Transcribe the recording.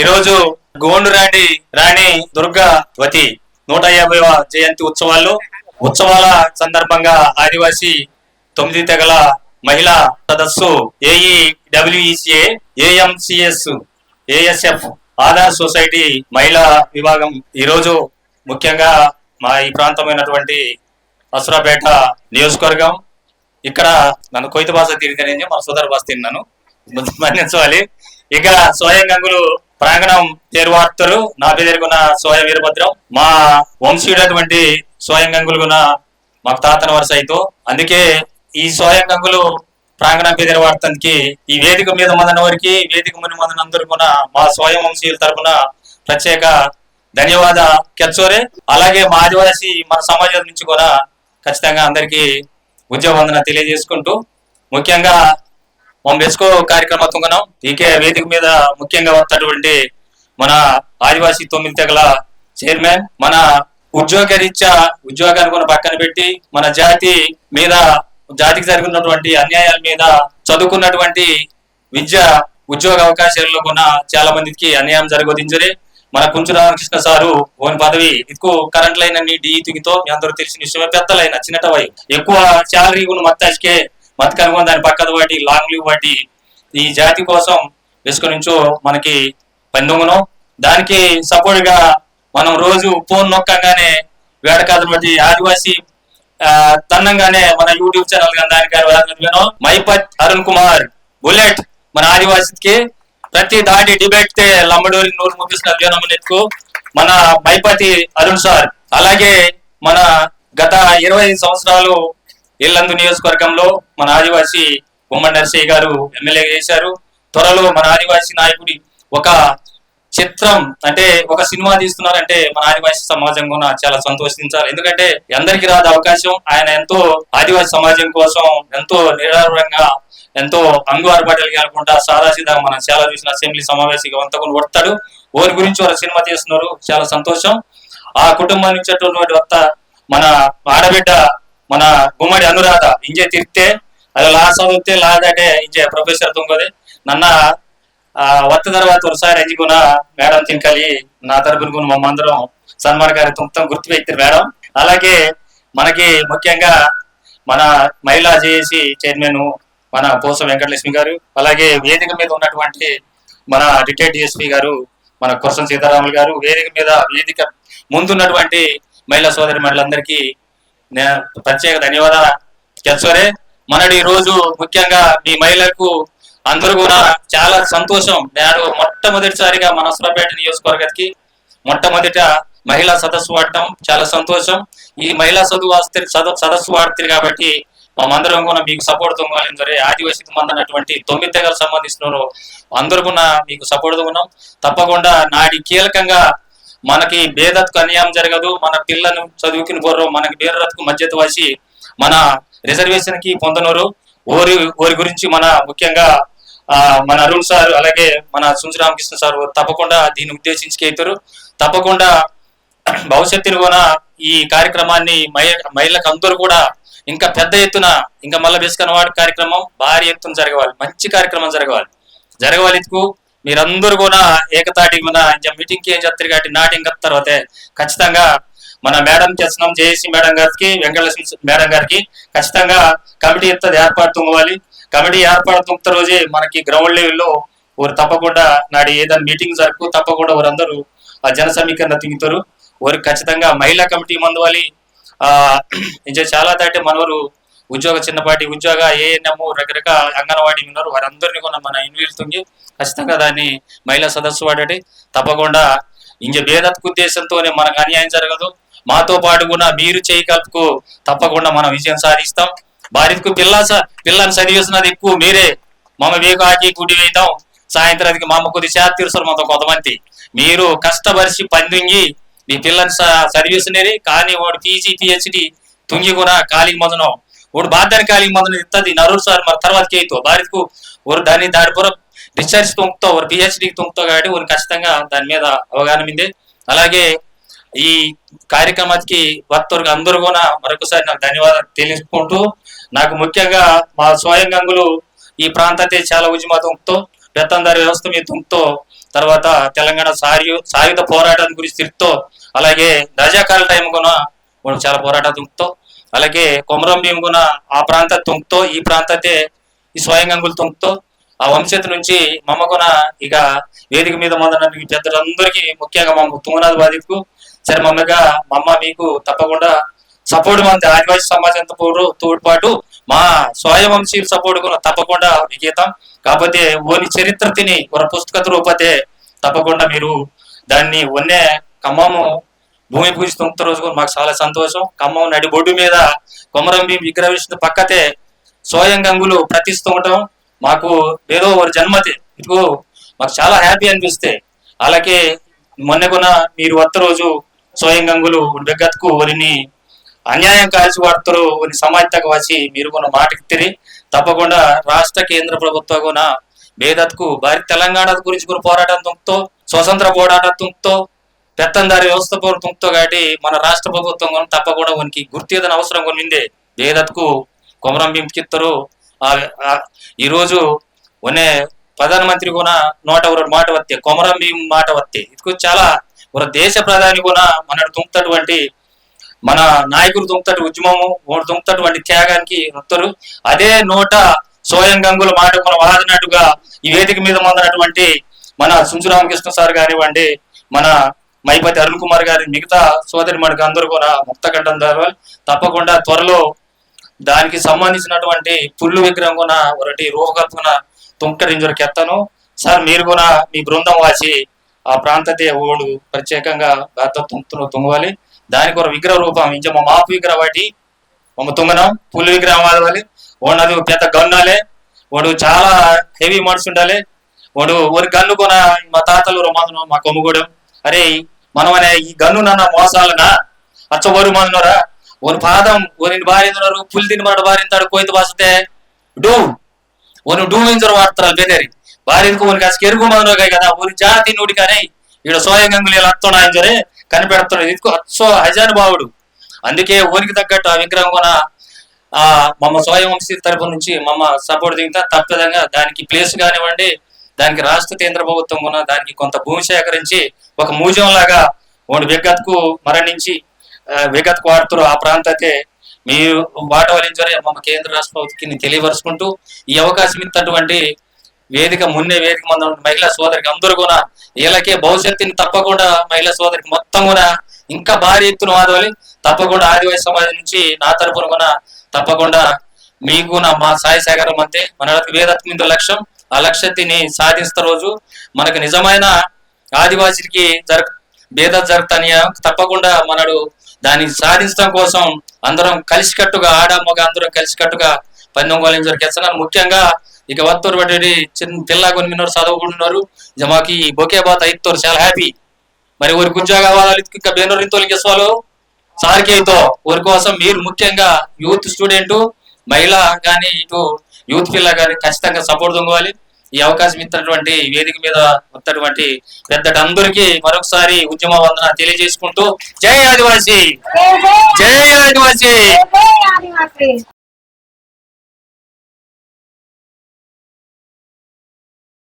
ఈరోజు గోండు రాణి రాణి దుర్గావతి నూట యాభైవ జయంతి ఉత్సవాలు. ఉత్సవాల సందర్భంగా ఆదివాసి తొమ్మిది తెగల మహిళా సదస్సు AE WECA AMCS ASF Aadhaar society మహిళా విభాగం ఈరోజు ముఖ్యంగా మా ఈ ప్రాంతమైనటువంటి అసురాపేట నియోజకవర్గం. ఇక్కడ నన్ను కొయ్త భాష తిరిగి మన సోదర భాష తిన్నాను. మన్నించాలి. ఇక స్వయం గంగులు ప్రాంగణం తేరువార్తలు నా పేరుకున్న సోయ వీరభద్రం. మా వంశీయుడటువంటి స్వయం గంగులుగున మా తాతన వరుస అయితే అందుకే ఈ సోయం గంగులు ప్రాంగణం పేదల వార్తనికి ఈ వేదిక మీద మందన వారికి వేదిక ముందు మొదన అందరూ కూడా మా స్వయం వంశీయుల తరపున ప్రత్యేక ధన్యవాద కెచ్చోరే అలాగే మా ఆదివాసి మన సమాజం నుంచి కూడా ఖచ్చితంగా అందరికీ ఉద్యోగ వందన తెలియజేసుకుంటూ ముఖ్యంగా మనం బెస్కో కార్యక్రమం ఈకే వేదిక మీద ముఖ్యంగా వస్తున్నటువంటి మన ఆదివాసీ తొమ్మిది తెగల చైర్మన్ మన ఉద్యోగరీత్యా ఉద్యోగాన్ని కూడా పక్కన పెట్టి మన జాతి మీద జాతికి జరుగుతున్నటువంటి అన్యాయాల మీద చదువుకున్నటువంటి విద్య ఉద్యోగ అవకాశాల్లో కూడా చాలా మందికి అన్యాయం జరగదించరే. మన కుంచు రామకృష్ణ సారు ఓన్ పదవి. ఎక్కువ కరెంట్ లైన్ అన్ని డీఈతితో మీ అందరూ తెలిసిన విషయమే పెద్దలైన చిన్నటవై. ఎక్కువ శాలరీ ఉన్న మత్తాజ్కే మత్ కనుగొని దాని పక్కన వాటి లాంగ్ లీవ్ వాటి ఈ జాతి కోసం వేసుకొని నుంచో మనకి పందొంగను దానికి సపోర్ట్గా మనం రోజు ఫోన్ నొక్కగానే వేడకాదు బట్టి ఆదివాసి తన్నంగానే మన యూట్యూబ్ ఛానల్ కానీ దానికి మైపత్ అరుణ్ కుమార్ బుల్లెట్ మన ఆదివాసీకి. ప్రతి దాటి డిబేట్ తే లమ్మడోరి నూరు ముగిస్తున్న ఎత్తుకు మన మైపతి అరుణ్ సార్. అలాగే మన గత ఇరవై ఐదు సంవత్సరాలు ఇల్లందు నియోజకవర్గంలో మన ఆదివాసి ఉమ్మడి నరసయ్య గారు ఎమ్మెల్యే చేశారు. త్వరలో మన ఆదివాసి నాయకుడి ఒక చిత్రం అంటే ఒక సినిమా తీస్తున్నారంటే మన ఆదివాసి సమాజం కూడా చాలా సంతోషించాలి. ఎందుకంటే అందరికీ రాదు అవకాశం. ఆయన ఎంతో ఆదివాసి సమాజం కోసం ఎంతో నిరారంగా ఎంతో అంగు ఆర్పాటలు కాకుండా సాదాసీదా మనం చాలా చూసిన అసెంబ్లీ సమావేశంగా వంతకుని కొడతాడు. ఓరి గురించి వాళ్ళ సినిమా తీస్తున్నారు. చాలా సంతోషం. ఆ కుటుంబం నుంచి అటువంటి వత్త మన ఆడబిడ్డ మన గుమ్మడి అనురాధ ఇంజే తిరిగితే అది లా చదివితే లా దాటే ఇంజే ప్రొఫెసర్ తుంగది. నన్న ఆ వత్త తర్వాత ఒకసారి ఎంచుకున్న మేడం తినకలి నా తరపున కూడా మమ్మందరం సన్మార్ గారి తుంతం గుర్తు పెట్టారు మేడం. అలాగే మనకి ముఖ్యంగా మన మహిళా జేఏసీ చైర్మన్ మన పోస వెంకటలక్ష్మి గారు అలాగే వేదిక మీద ఉన్నటువంటి మన రిటైర్డ్ డిఎస్పీ గారు మన కురసం సీతారాములు గారు వేదిక మీద వేదిక ముందున్నటువంటి మహిళా సోదరి మహిళలందరికీ ప్రత్యేక ధన్యవాదాలు. తెలుసరే మనడి ఈ రోజు ముఖ్యంగా మీ మహిళలకు అందరూ కూడా చాలా సంతోషం. నేను మొట్టమొదటిసారిగా మన సురపేట నియోజకవర్గానికి మొట్టమొదట మహిళా సదస్సు వాడటం చాలా సంతోషం. ఈ మహిళా చదువు సదస్సు వాడుతుంది కాబట్టి మేమందరం కూడా మీకు సపోర్ట్ తొంగాలి ఆదివాసీ మందనటువంటి తొమ్మిది దగ్గర సంబంధించిన అందరూ కూడా మీకు సపోర్ట్ ఉన్నాం. తప్పకుండా నాటి కీలకంగా మనకి భేదత్కు అన్యాయం జరగదు మన పిల్లను చదువుకుని పోరు మనకి బేరత్కు మధ్యత వాసి మన రిజర్వేషన్కి పొందనోరు. ఓరి ఓరి గురించి మన ముఖ్యంగా ఆ, మన అరుణ్ సార్ అలాగే మన సుంజు రామకృష్ణ సార్ తప్పకుండా దీన్ని ఉద్దేశించి అవుతారు తప్పకుండా భవిష్యత్తును కూడా ఈ కార్యక్రమాన్ని మహిళలకు అందరూ కూడా ఇంకా పెద్ద ఎత్తున ఇంకా మళ్ళీ బిస్కన్ కార్యక్రమం భారీ ఎత్తున జరగవాలి. మంచి కార్యక్రమం జరగవాలి. జరగవాలి మీరందరూ కూడా ఏకతాటి మన మీటింగ్కి ఏం చెప్తారు కాబట్టి నాటింగ్ తర్వాత ఖచ్చితంగా మన మేడం చేస్తున్నాం జేఏసీ మేడం గారికి వెంకటలక్ష్మి మేడం గారికి ఖచ్చితంగా కమిటీ ఎంత ఏర్పాటు తుంగవాలి. కమిటీ ఏర్పాటు తుంగుత రోజే మనకి గ్రౌండ్ లెవెల్లో వారు తప్పకుండా నాడు ఏదైనా మీటింగ్ జరుపు తప్పకుండా వారందరూ ఆ జన సమీకరణ తింగుతారు. వారికి ఖచ్చితంగా మహిళా కమిటీ మందువాలి. ఆ ఇంకా చాలా దాటి మనవరు ఉద్యోగ చిన్నపాటి ఉద్యోగ ఏఎన్ఎం రకరకాల అంగన్వాడీ ఉన్నారు. వారందరినీ కూడా మన ఇన్వీల్తుంగి ఖచ్చితంగా దాన్ని మహిళా సదస్సు వాడటి. తప్పకుండా ఇంక భేదత్కు ఉద్దేశంతోనే మనకు అన్యాయం జరగదు. మాతో పాటు కూడా మీరు చేయి కలుపుకు తప్పకుండా మనం విజయం సాధిస్తాం. భారత్కు పిల్ల పిల్లని చదివేస్తున్నది ఎక్కువ మీరే. మమ్మ వేగు ఆకి గుడి వేద్దాం. సాయంత్రానికి మా అమ్మ కొద్ది చేత తీరుస్తారు మాతో కొంతమంది. మీరు కష్టపరిచి పందింగి మీ పిల్లని స- చదివేస్తున్నది. కానీ వాడు పీజీ పిహెచ్డి తుంగి కూడా ఖాళీ మొదనం. వాడు బాధ్యాన్ని కాలి మందును ఇస్తుంది నరుడు సార్ మరి తర్వాత చేయితో భారత్కు ఒక దాన్ని దాని పూర రీసెర్చ్ తుంకుతో ఒక పిహెచ్డి తుంకుతో కాబట్టి ఒక ఖచ్చితంగా దాని మీద అవగాహన ఉంది. అలాగే ఈ కార్యక్రమానికి భక్తులకు అందరూ కూడా మరొకసారి నాకు ధన్యవాదాలు తెలుసుకుంటూ నాకు ముఖ్యంగా మా స్వయం గంగులు ఈ ప్రాంతాన్ని చాలా ఉద్యమ తొంగుతో పెత్తందారి వ్యవస్థ మీద తొంగుతో తర్వాత తెలంగాణ సాయు సాయుధ పోరాటం గురించి తిరుగుతో అలాగే రజాకాల టైం కూడా మనం చాలా పోరాటం తుంకుతో అలాగే కొమరం భీం కూడా ఆ ప్రాంత తుంకుతో ఈ ప్రాంతతే ఈ స్వయం గంగులు ఆ వంశత నుంచి మమ్మకున ఇక వేదిక మీద మొదల మీ పెద్దలందరికీ ముఖ్యంగా మా తుంగనాథ్ బాధితుకు సరే మమ్మగా మమ్మ మీకు తప్పకుండా సపోర్ట్ మంది ఆదివాసీ సమాజంతో పోరు తోడ్పాటు మా స్వయం వంశీ సపోర్ట్ కూడా తప్పకుండా విగీతం కాకపోతే ఓని చరిత్ర తిని ఒక పుస్తక రూపతే తప్పకుండా మీరు దాన్ని ఒన్నే ఖమ్మము భూమి పూజ తొమ్మిది రోజు కూడా. మాకు చాలా సంతోషం. ఖమ్మం నడి బొడ్డు మీద కొమరం భీం విగ్రహ విష్ణు పక్కతే స్వయం గంగులు ప్రతిస్తూ ఉంటాం. మాకు ఏదో ఒక జన్మతి. ఇదిగో మాకు చాలా హ్యాపీ అనిపిస్తే అలాగే మొన్న మీరు వత్త రోజు స్వయం గంగులు బెగ్గత్కు వరిని అన్యాయం కాల్చి వాడతారు వారిని సమాజతకు వచ్చి మీరు కొన్న మాటకి తిరిగి తప్పకుండా రాష్ట్ర కేంద్ర ప్రభుత్వ కూడా భేదత్కు భారీ తెలంగాణ గురించి కూడా పోరాటం తుంపుతో స్వతంత్ర పోరాటం తుంపుతో పెత్తందారి వ్యవస్థ ప్రభుత్వంతో కాబట్టి మన రాష్ట్ర ప్రభుత్వం తప్పకుండా ఉనికి గుర్తిదని అవసరం కొన్ని ఉందే వేదత్కు కొమరం భీం ఈరోజు ఆ- ఈ రోజు ప్రధానమంత్రి కూడా నూట ఒక మాట వత్తే కొమరం భీం మాట వస్తే ఇది చాలా ఒక దేశ ప్రధాని కూడా మన తుంపుతటువంటి మన నాయకులు తుంపుతటి ఉద్యమము తుంపుతటువంటి త్యాగానికి వస్తారు అదే నోట సోయం గంగుల మాట మన వాదినట్టుగా ఈ వేదిక మీద మొదలైనటువంటి మన సుంచురామకృష్ణ సార్ కానివ్వండి మన మైపతి అరుణ్ కుమార్ గారి మిగతా సోదరి మనకు అందరూ కూడా ముక్త కట్టడం ద్వారా తప్పకుండా త్వరలో దానికి సంబంధించినటువంటి పుల్లు విగ్రహం కూడా ఒకటి రూపకల్పన తుంకరింజరికి కెత్తను సార్ మీరు కూడా మీ బృందం వాసి ఆ ప్రాంతతే ఓడు ప్రత్యేకంగా గాతో తుంకుతున్న తుంగవాలి. దానికి ఒక విగ్రహ రూపం ఇంచ మా మాపు విగ్రహం వాటి మమ్మ తుంగనం పుల్లు విగ్రహం వాడవాలి. ఓనది పెద్ద గన్నాలే వాడు చాలా హెవీ మనసు ఉండాలి. వాడు ఒక గన్ను కొన మా తాతలు రొమాదను మా కొమ్ముగూడెం. అరే మనం అనే ఈ గన్ను నన్న మోసాలనా? అచ్చవరు మనరా ఒని పాదం ఒని బారిందరు పులి తిని మన బారింతాడు కోయిత వస్తే డూ ఒను డూ ఇంజర్ వాడతారు బెదేరి బారిందుకు ఒని కాస్త కెరుగు మనరోగాయి కదా ఒని జాతి నుడి కానీ ఈడ సోయంగంగులు ఇలా అత్తున్నా సరే కనిపెడుతున్నాడు ఇది అచ్చో హజానుభావుడు అందుకే ఓనికి తగ్గట్టు ఆ విగ్రహం కొన ఆ మమ్మ స్వయం వంశీ తరపు నుంచి మమ్మ సపోర్ట్ దిగితే తప్పదంగా దానికి ప్లేస్ కానివ్వండి దానికి రాష్ట్ర కేంద్ర ప్రభుత్వం కూడా దానికి కొంత భూమి సేకరించి ఒక మ్యూజియం లాగా ఒకటి విగత్కు మరణించి విగత్ విగత్కు వాడుతారు ఆ ప్రాంతతే మీరు వాట వహించారు మమ్మ కేంద్ర రాష్ట్ర ప్రభుత్వానికి తెలియపరుచుకుంటూ ఈ అవకాశం ఇచ్చినటువంటి వేదిక మున్నే వేదిక మంది మహిళా సోదరికి అందరూ కూడా వీళ్ళకే భవిష్యత్తుని తప్పకుండా మహిళా సోదరికి మొత్తం కూడా ఇంకా భారీ ఎత్తున వాదవాలి. తప్పకుండా ఆదివాసీ సమాజం నుంచి నా తరపున కూడా తప్పకుండా మీకు నా మా సాయి సేకరం అంతే. మన వేదత్వ మీద లక్ష్యం. ఆ లక్ష్యతిని సాధిస్త రోజు మనకు నిజమైన ఆదివాసికి జర భేద జరుగుతాని తప్పకుండా మనడు దాన్ని సాధించడం కోసం అందరం కలిసికట్టుగా ఆడ మగ అందరం కలిసికట్టుగా పందెం కోలేం జరిగేస్తున్నారు ముఖ్యంగా ఇక వత్తూరు పట్టి చిన్న పిల్ల కొన్ని మిన్నోరు చదువుకుంటున్నారు. ఇక మాకు ఈ బొకే బాత్ అయితోరు చాలా హ్యాపీ మరి ఊరికి ఉద్యోగ వాళ్ళు ఇంకా బేనూరు ఇంతోళ్ళకి ఇస్తాలు సార్కి అయితే ఊరి కోసం మీరు ముఖ్యంగా యూత్ స్టూడెంట్ మహిళ కానీ ఇటు యూత్ పిల్ల కానీ ఖచ్చితంగా సపోర్ట్ దొంగవాలి ఈ అవకాశం ఇచ్చినటువంటి వేదిక మీద వస్తున్నటువంటి పెద్దలందరికీ మరొకసారి ఉద్యమ వందన తెలియజేసుకుంటూ జై ఆదివాసి జై ఆదివాసి! జై ఆదివాసీ! జై ఆదివాసీ!